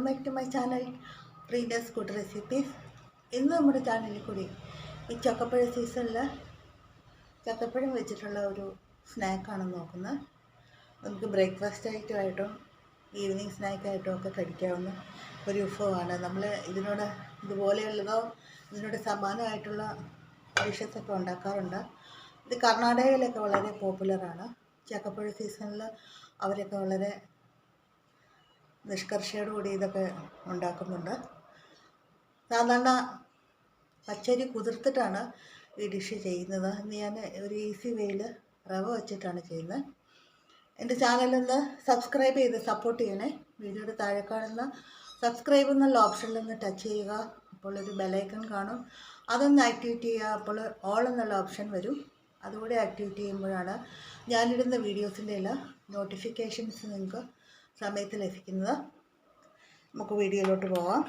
Welcome back to my channel previous good recipes ഇന്ന് നമ്മുടെ ചാനലിൽ കൂടി ഈ ചക്കപ്പഴ സീസണിൽ ചക്കപ്പഴം വെച്ചിട്ടുള്ള ഒരു സ്നാക്കാണ് നോക്കുന്നത്. നമുക്ക് ബ്രേക്ക്ഫാസ്റ്റ് ആയിട്ടുമായിട്ടും ഈവനിങ് സ്നാക്കായിട്ടും ഒക്കെ കഴിക്കാവുന്ന ഒരു വിഭവമാണ്. നമ്മൾ ഇതിനോട് ഇതുപോലെയുള്ളതോ ഇതിനോട് സമാനമായിട്ടുള്ള ഡിഷസൊക്കെ ഉണ്ടാക്കാറുണ്ട്. ഇത് കർണാടകയിലൊക്കെ വളരെ പോപ്പുലറാണ് ചക്കപ്പഴ സീസണിൽ അവരൊക്കെ വളരെ നിഷ്കർഷയോടുകൂടി ഇതൊക്കെ ഉണ്ടാക്കുന്നുണ്ട്. സാധാരണ പച്ചരി കുതിർത്തിട്ടാണ് ഈ ഡിഷ് ചെയ്യുന്നത്. ഇന്ന് ഞാൻ ഒരു ഈസി വേയിൽ റവ വെച്ചിട്ടാണ് ചെയ്യുന്നത്. എന്റെ ചാനലൊന്ന് സബ്സ്ക്രൈബ് ചെയ്ത് സപ്പോർട്ട് ചെയ്യണേ. വീഡിയോയുടെ താഴെ കാണുന്ന സബ്സ്ക്രൈബ് എന്നുള്ള ഓപ്ഷനിൽ ഒന്ന് ടച്ച് ചെയ്യുക. അപ്പോൾ ഒരു ബെലൈക്കൺ കാണും. അതൊന്ന് ആക്ടിവേറ്റ് ചെയ്യുക. അപ്പോൾ ഓൾ എന്നുള്ള ഓപ്ഷൻ വരും. അതുകൂടി ആക്ടിവേറ്റ് ചെയ്യുമ്പോഴാണ് ഞാനിടുന്ന വീഡിയോസിന്റെ എല്ലാം നോട്ടിഫിക്കേഷൻസ് നിങ്ങൾക്ക് സമയത്ത് ലഭിക്കുന്നത് നമുക്ക് വീഡിയോയിലോട്ട് പോവാം.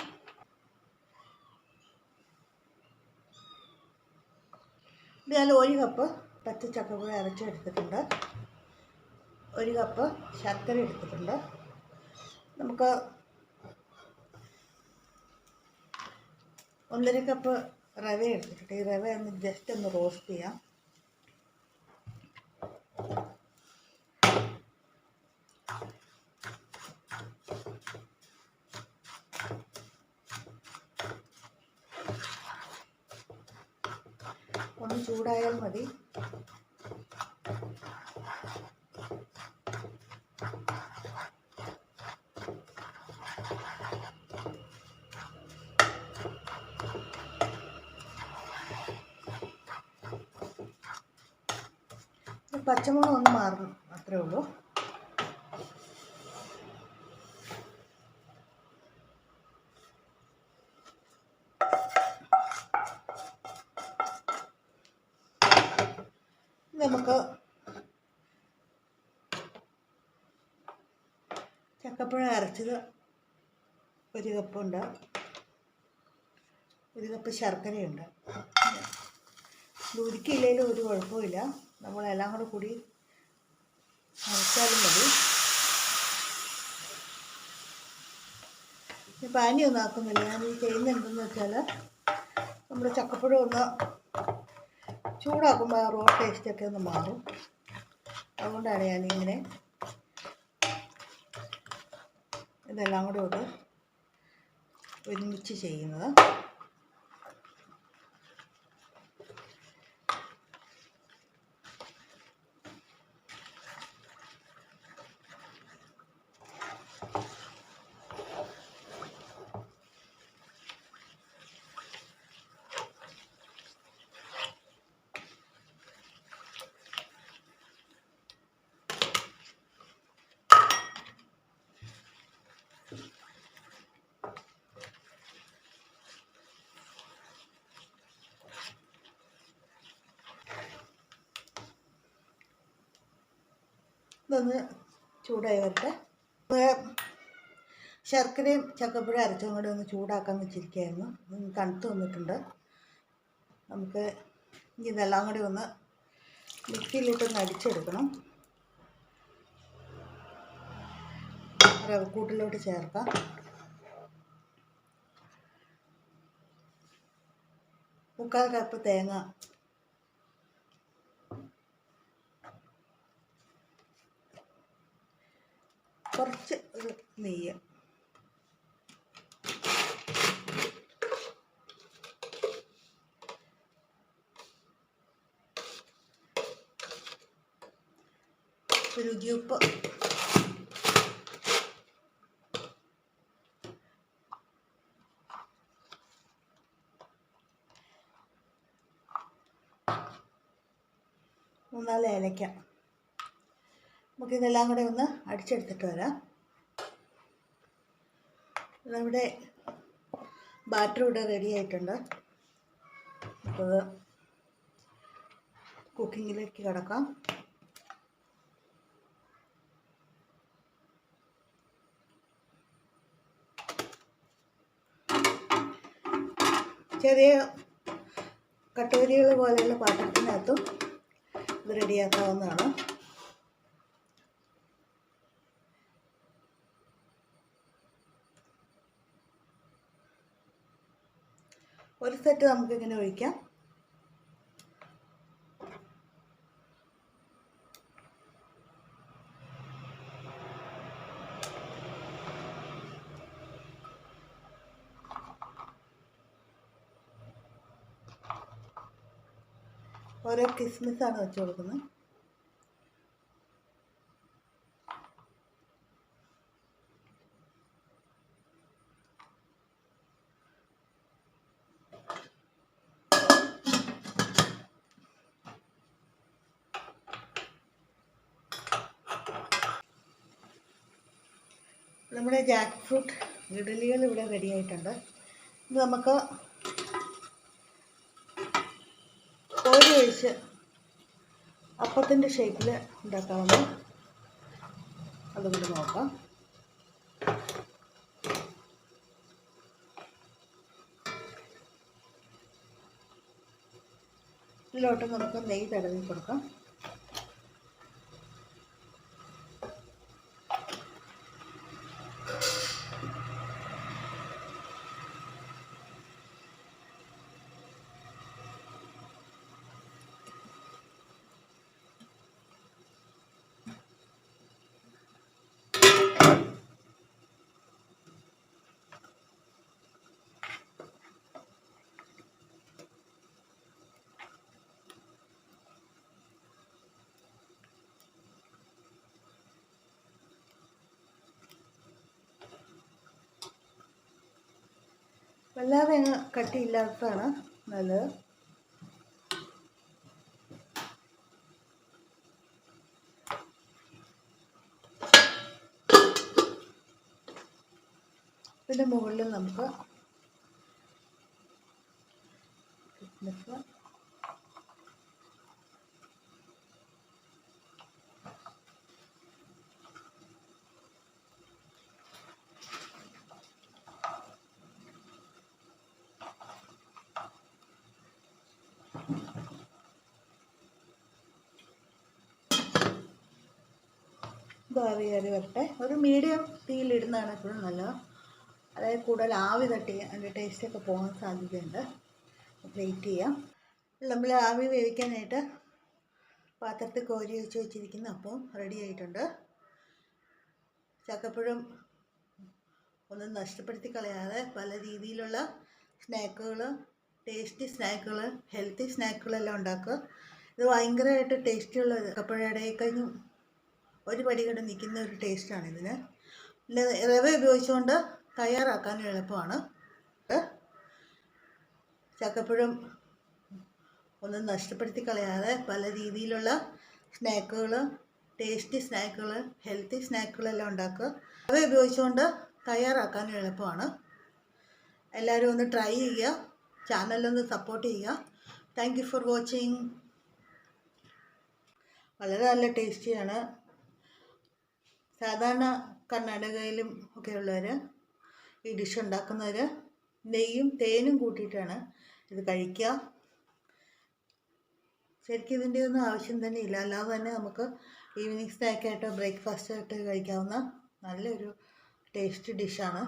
ഞാൻ ഒരു കപ്പ് പച്ച ചക്കപ്പുഴ അരച്ചെടുത്തിട്ടുണ്ട് ഒരു കപ്പ് ശർക്കര എടുത്തിട്ടുണ്ട്. നമുക്ക് ഒന്നര കപ്പ് റവ എടുത്തിട്ടുണ്ട്. ഈ റവ ഒന്ന് ജസ്റ്റ് ഒന്ന് റോസ്റ്റ് ചെയ്യാം. ഒന്ന് ചൂടായാൽ മതി. പച്ചമുളക് ഒന്ന് മാറണം അത്രേ ഉള്ളൂ നമുക്ക് ചക്കപ്പഴം അരച്ചത് ഒരു കപ്പുണ്ട് ഒരു കപ്പ് ശർക്കരയുണ്ട്. ഇത് ഉരുക്കിയില്ലെങ്കിലും ഒരു കുഴപ്പമില്ല നമ്മളെല്ലാം കൂടെ കൂടി അരച്ചാലും മതി. പാനി പാനിയൊന്നും ആക്കുന്നില്ല. ഞാൻ ഈ ചെയ്യുന്ന എന്തെന്ന് വെച്ചാൽ നമ്മുടെ ചക്കപ്പഴം ഒന്ന് ചൂടാക്കുമ്പോൾ ആ റോ ടേസ്റ്റൊക്കെ ഒന്ന് മാറും. അതുകൊണ്ടാണ് ഞാനിങ്ങനെ ഇതെല്ലാം കൂടെ ഒന്ന് ഒരുമിച്ച് ചെയ്യുന്നത്. ഇതൊന്ന് ചൂടായി ശർക്കരയും ചക്കപ്പുഴ അരച്ചും കൂടെ ഒന്ന് ചൂടാക്കാൻ വെച്ചിരിക്കുകയായിരുന്നു. തണുത്ത് വന്നിട്ടുണ്ട്. നമുക്ക് ഇതെല്ലാം കൂടി ഒന്ന് മിക്സിയിലിട്ടൊന്ന് അടിച്ചെടുക്കണം. റവക്കൂട്ടിലോട്ട് ചേർക്കാം. മുക്കാൽ കപ്പ് തേങ്ങ കുറച്ച് ഒരു നെയ്യ് രുചിയുപ്പ് മൂന്നാൽ ഏലക്ക നമുക്കിതെല്ലാം കൂടെ ഒന്ന് അടിച്ചെടുത്തിട്ട് വരാം. നമ്മുടെ ബാറ്റർ ഇവിടെ റെഡി ആയിട്ടുണ്ട്. അപ്പോൾ കുക്കിങ്ങിലേക്ക് കിടക്കാം. ചെറിയ കട്ടോരികൾ പോലെയുള്ള പാത്രത്തിനകത്തും ഇത് റെഡിയാക്കാവുന്നതാണ് ഒരു സെറ്റ് നമുക്കിങ്ങനെ ഒഴിക്കാം. ഓരോ കിസ്മിസാണ് വെച്ച് കൊടുക്കുന്നത്. നമ്മുടെ ജാക്ക് ഫ്രൂട്ട് ഇഡലികൾ ഇവിടെ റെഡി ആയിട്ടുണ്ട്. ഇത് നമുക്ക് കോരി ഒഴിച്ച് അപ്പത്തിന്റെ ഷേപ്പിൽ ഉണ്ടാക്കാമെന്ന് അതുകൊണ്ട് നോക്കാം. ഇതിലോട്ട് നമുക്ക് നെയ്യ് തടവി കൊടുക്കാം. വല്ലാതെ അങ്ങ് കട്ടിയില്ലാത്തതാണ് നല്ലത്. ഇതിന്റെ മുകളിൽ നമുക്ക് കയറി കയറി വരട്ടെ. ഒരു മീഡിയം തീയിലിടുന്നതാണ് എപ്പോഴും നല്ലത്. അതായത് കൂടുതൽ ആവി തട്ടി അതിന്റെ ടേസ്റ്റൊക്കെ പോകാൻ സാധ്യതയുണ്ട്. വെയിറ്റ് ചെയ്യാം. നമ്മൾ ആവി വേവിക്കാനായിട്ട് പാത്രത്തിൽ കോരി വെച്ച് വെച്ചിരിക്കുന്ന അപ്പം റെഡി ആയിട്ടുണ്ട്. ചക്കപ്പഴം ഒന്നും നഷ്ടപ്പെടുത്തി കളയാതെ പല രീതിയിലുള്ള സ്നാക്കുകൾ ടേസ്റ്റി സ്നാക്കുകൾ ഹെൽത്തി സ്നാക്കുകളെല്ലാം ഉണ്ടാക്കുക. ഇത് ഭയങ്കരമായിട്ട് ടേസ്റ്റിയുള്ള ചക്കപ്പഴയുടെയൊക്കെ ഒരു പടി കണ്ട് നിൽക്കുന്ന ഒരു ടേസ്റ്റാണ് ഇതിന്. റവ ഉപയോഗിച്ചുകൊണ്ട് തയ്യാറാക്കാൻ എളുപ്പമാണ്. ചക്കപ്പഴം ഒന്നും നഷ്ടപ്പെടുത്തി കളയാതെ പല രീതിയിലുള്ള സ്നാക്കുകൾ ടേസ്റ്റി സ്നാക്കുകൾ ഹെൽത്തി സ്നാക്കുകളെല്ലാം ഉണ്ടാക്കുക. അവ ഉപയോഗിച്ചുകൊണ്ട് തയ്യാറാക്കാൻ എളുപ്പമാണ്. എല്ലാവരും ഒന്ന് ട്രൈ ചെയ്യുക. ചാനലൊന്ന് സപ്പോർട്ട് ചെയ്യുക. Thank you for watching. വളരെ നല്ല ടേസ്റ്റിയാണ്. സാധാരണ കർണാടകയിലും ഒക്കെ ഉള്ളവർ ഈ ഡിഷ് ഉണ്ടാക്കുന്നവർ നെയ്യും തേനും കൂട്ടിയിട്ടാണ് ഇത് കഴിക്കുക. ശരിക്കും ഇതിന്റെ ഒന്നും ആവശ്യം തന്നെ ഇല്ല. അല്ലാതെ തന്നെ നമുക്ക് ഈവനിങ് സ്നാക്കായിട്ടോ ബ്രേക്ക്ഫാസ്റ്റായിട്ടോ കഴിക്കാവുന്ന നല്ലൊരു ടേസ്റ്റ് ഡിഷാണ്